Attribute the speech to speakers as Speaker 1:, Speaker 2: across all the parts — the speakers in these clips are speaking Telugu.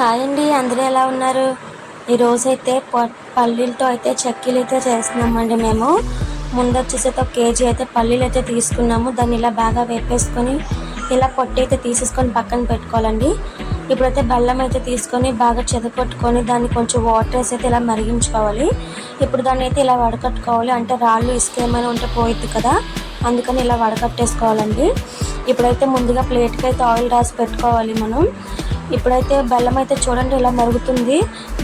Speaker 1: హాయ్ అండి అందరూ ఎలా ఉన్నారు? ఈరోజు అయితే పల్లీలతో అయితే చెక్కీలు అయితే చేస్తున్నామండి మేము. ముందు వచ్చేసి అయితే ఒక కేజీ అయితే పల్లీలు అయితే తీసుకున్నాము. దాన్ని ఇలా బాగా వేపేసుకొని ఇలా పొట్టి అయితే తీసేసుకొని పక్కన పెట్టుకోవాలండి. ఇప్పుడైతే బెల్లం అయితే తీసుకొని బాగా చెదకొట్టుకొని దాన్ని కొంచెం వాటర్ వేసి అయితే ఇలా మరిగించుకోవాలి. ఇప్పుడు దాన్ని అయితే ఇలా వడకట్టుకోవాలి. అంటే రాళ్ళు ఇసుక ఏమైనా ఉంటే పోయిద్ది కదా అందుకని ఇలా వడకట్టేసుకోవాలండి. ఇప్పుడైతే ముందుగా ప్లేట్కి అయితే ఆయిల్ రాసి పెట్టుకోవాలి మనం. ఇప్పుడైతే బెల్లం అయితే చూడండి ఇలా మరుగుతుంది.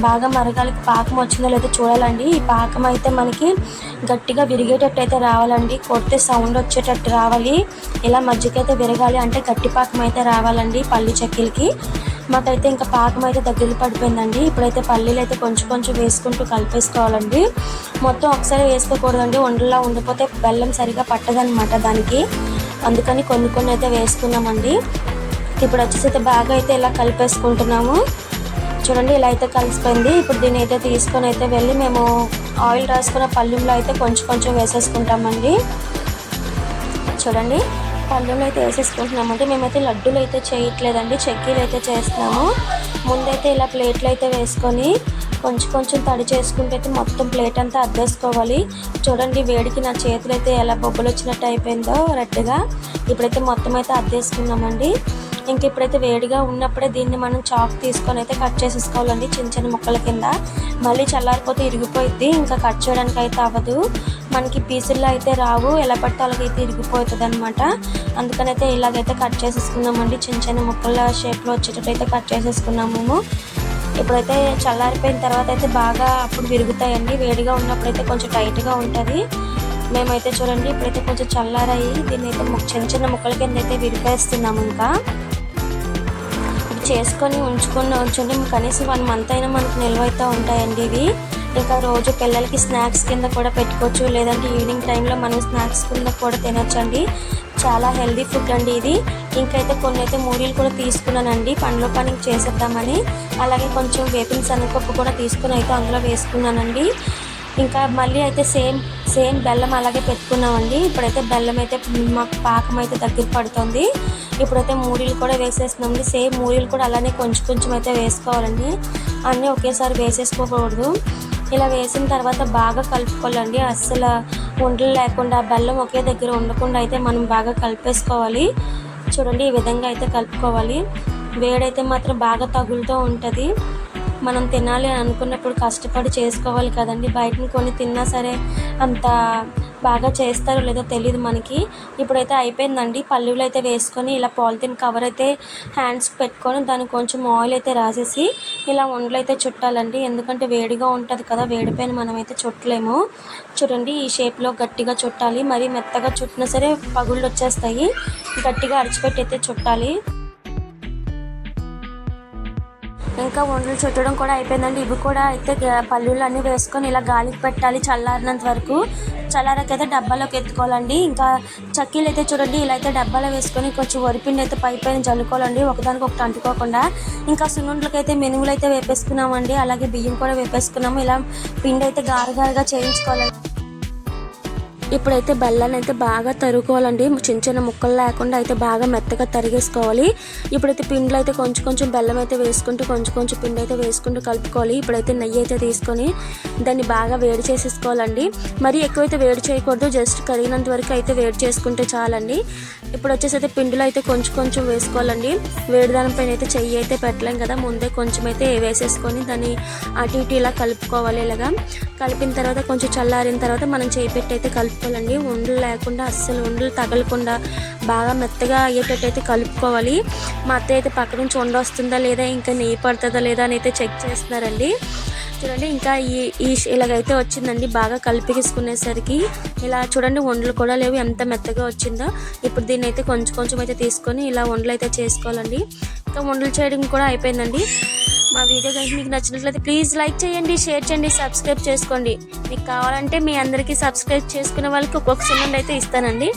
Speaker 1: బాగా మరగాలి పాకం వచ్చిందో లేదో చూడాలండి. ఈ పాకం అయితే మనకి గట్టిగా విరిగేటట్టు అయితే రావాలండి. కొడితే సౌండ్ వచ్చేటట్టు రావాలి. ఇలా మజ్జిగైతే విరగాలి అంటే గట్టి పాకం అయితే రావాలండి పల్లి చెక్కీలకి. మాకైతే ఇంకా పాకం అయితే దగ్గర పడిపోయిందండి. ఇప్పుడైతే పల్లీలు అయితే కొంచెం కొంచెం వేసుకుంటూ కలిపేసుకోవాలండి. మొత్తం ఒకసారి వేసుకోకూడదండి. ఉండలా ఉండిపోతే బెల్లం సరిగా పట్టదనమాట దానికి. అందుకని కొన్ని కొన్ని అయితే వేసుకున్నామండి. ఇప్పుడు వచ్చేసి అయితే బాగా అయితే ఇలా కలిపేసుకుంటున్నాము. చూడండి ఇలా అయితే కలిసిపోయింది. ఇప్పుడు దీన్ని అయితే తీసుకొని అయితే వెళ్ళి మేము ఆయిల్ రాసుకున్న పళ్ళెంలో అయితే కొంచెం కొంచెం వేసేసుకుంటామండి. చూడండి పళ్ళెంలో అయితే వేసేసుకుంటున్నామండి మేమైతే లడ్డూలు అయితే చేయట్లేదండి. చెక్కీలు అయితే చేస్తున్నాము. ముందైతే ఇలా ప్లేట్లు అయితే వేసుకొని కొంచెం కొంచెం తడి చేసుకుంటే అయితే మొత్తం ప్లేట్ అంతా అద్దేసుకోవాలి. చూడండి వేడికి నా చేతులు అయితే ఎలా బొబ్బలు వచ్చినట్టు అయిపోయిందో రెడ్గా. ఇప్పుడైతే మొత్తం అయితే అద్దేసుకున్నామండి. ఇంక ఇప్పుడైతే వేడిగా ఉన్నప్పుడే దీన్ని మనం చాక్ తీసుకొని అయితే కట్ చేసేసుకోవాలండి చిన్న చిన్న ముక్కల కింద. మళ్ళీ చల్లారిపోతే ఇరిగిపోయిద్ది. ఇంకా కట్ చేయడానికి అయితే అవ్వదు. మనకి పీసుల్లో అయితే రావు. ఎలా పడితే అలాగైతే ఇరిగిపోతుంది అనమాట అందుకని అయితే ఇలాగైతే కట్ చేసేసుకున్నామండి చిన్న చిన్న ముక్కల షేప్లో వచ్చేటట్టు అయితే కట్ చేసేసుకున్నాము. ఇప్పుడైతే చల్లారిపోయిన తర్వాత అయితే బాగా అప్పుడు విరుగుతాయండి. వేడిగా ఉన్నప్పుడైతే కొంచెం టైట్గా ఉంటుంది. మేమైతే చూడండి ఇప్పుడైతే కొంచెం చల్లారాయి. దీన్ని అయితే చిన్న చిన్న ముక్కల కింద అయితే విరిపేస్తున్నాము ఇంకా. చేసుకొని ఉంచుకొని ఉంచండి కనీసం వన్ మంత్ అయినా మనకు నిల్వ అయితే ఉంటాయండి ఇవి. ఇంకా రోజు పిల్లలకి స్నాక్స్ కింద కూడా పెట్టుకోవచ్చు. లేదంటే ఈవినింగ్ టైంలో మనం స్నాక్స్ కింద కూడా తినొచ్చండి. చాలా హెల్దీ ఫుడ్ అండి ఇది. ఇంకైతే కొన్ని అయితే మూడీలు కూడా తీసుకున్నానండి. పండ్ల పని చేసేద్దామని. అలాగే కొంచెం వేపిన శనగపప్పు కూడా తీసుకుని అయితే అందులో వేసుకున్నానండి. ఇంకా మళ్ళీ అయితే సేమ్ సేమ్ బెల్లం అలాగే పెట్టుకున్నామండి. ఇప్పుడైతే బెల్లం అయితే మాకు పాకం అయితే దగ్గర పడుతుంది. ఇప్పుడైతే మూడీలు కూడా వేసేస్తున్నామండి సేమ్ మూడీలు కూడా అలానే కొంచెం కొంచెం అయితే వేసుకోవాలండి. అన్నీ ఒకేసారి వేసేసుకోకూడదు. ఇలా వేసిన తర్వాత బాగా కలుపుకోవాలండి. అస్సలు ఉండలు లేకుండా బెల్లం ఒకే దగ్గర ఉండకుండా అయితే మనం బాగా కలిపేసుకోవాలి. చూడండి ఈ విధంగా అయితే కలుపుకోవాలి. వేడైతే మాత్రం బాగా తగులుతూ ఉంటుంది. మనం తినాలి అని అనుకున్నప్పుడు కష్టపడి చేసుకోవాలి కదండి. బయటని కొని తిన్నా సరే అంత బాగా చేస్తారో లేదో తెలియదు మనకి. ఇప్పుడైతే అయిపోయిందండి. పల్లీలు అయితే వేసుకొని ఇలా పాలిథిన్ కవర్ అయితే హ్యాండ్స్ పెట్టుకొని దానికి కొంచెం ఆయిల్ అయితే రాసేసి ఇలా వండలు అయితే చుట్టాలండి. ఎందుకంటే వేడిగా ఉంటుంది కదా వేడిపోయిన మనం అయితే చుట్టలేము. చూడండి ఈ షేప్లో గట్టిగా చుట్టాలి. మరి మెత్తగా చుట్టినా సరే పగుళ్ళు వచ్చేస్తాయి. గట్టిగా అరిచిపెట్టి అయితే చుట్టాలి. ఇంకా వండలు చుట్టడం కూడా అయిపోయిందండి. ఇవి కూడా అయితే పల్లీలు అన్నీ వేసుకొని ఇలా గాలికి పెట్టాలి చల్లారినంత వరకు. చల్లారకైతే డబ్బాలోకి ఎత్తుకోవాలండి. ఇంకా చక్కీలు అయితే చూడండి ఇలా అయితే డబ్బాలో వేసుకొని కొంచెం వరిపిండి అయితే పై పైన చల్లుకోవాలండి ఒకదానికి ఒకటి అంటుకోకుండా. ఇంకా సున్నుండ్లకి అయితే మినుములు అయితే వేపేసుకున్నామండి. అలాగే బియ్యం కూడా వేపేసుకున్నాము. ఇలా పిండి అయితే గారుగారుగా చేయించుకోవాలండి. ఇప్పుడైతే బెల్లాన్ని అయితే బాగా తరుకోవాలండి. చిన్న చిన్న ముక్కలు లేకుండా అయితే బాగా మెత్తగా తరిగేసుకోవాలి. ఇప్పుడైతే పిండిలో అయితే కొంచెం కొంచెం బెల్లం అయితే వేసుకుంటూ కొంచెం కొంచెం పిండి అయితే వేసుకుంటూ కలుపుకోవాలి. ఇప్పుడైతే నెయ్యి అయితే తీసుకొని దాన్ని బాగా వేడి చేసేసుకోవాలండి. మరి ఎక్కువైతే వేడి చేయకూడదు. జస్ట్ కరిగినంత వరకు అయితే వేడి చేసుకుంటే చాలండి. ఇప్పుడు వచ్చేసి అయితే పిండిలో అయితే కొంచెం కొంచెం వేసుకోవాలండి. వేడిదానం పైన అయితే చెయ్యి అయితే పెట్టలేం కదా. ముందే కొంచెం అయితే వేసేసుకొని దాన్ని అటు ఇటు ఇలా కలుపుకోవాలి ఇలాగా. కలిపిన తర్వాత కొంచెం చల్లారిన తర్వాత మనం చేయి పెట్టి అయితే కలుపుకోవాలండి. ఉండలు లేకుండా అస్సలు ఉండలు తగలకుండా బాగా మెత్తగా అయ్యేటట్టు అయితే కలుపుకోవాలి. మా అత్తయ్య అయితే పక్క నుంచి వండ వస్తుందా లేదా ఇంకా నెయ్యి పడుతుందా లేదా అని అయితే చెక్ చేస్తున్నారండి. చూడండి ఇంకా ఈ ఈ ఇలాగైతే వచ్చిందండి. బాగా కలిపికేసుకునేసరికి ఇలా చూడండి వండలు కూడా లేవు. ఎంత మెత్తగా వచ్చిందో. ఇప్పుడు దీన్ని అయితే కొంచెం కొంచెం అయితే తీసుకొని ఇలా వండలు అయితే చేసుకోవాలండి. ఇంకా వండలు చేయడం కూడా అయిపోయిందండి. మా వీడియో కనుక మీకు నచ్చినట్లయితే ప్లీజ్ లైక్ చేయండి షేర్ చేయండి సబ్స్క్రైబ్ చేసుకోండి. మీకు కావాలంటే మీ అందరికీ సబ్స్క్రైబ్ చేసుకునే వాళ్ళకి ఒక్కొక్క సిమెంట్ అయితే ఇస్తానండి.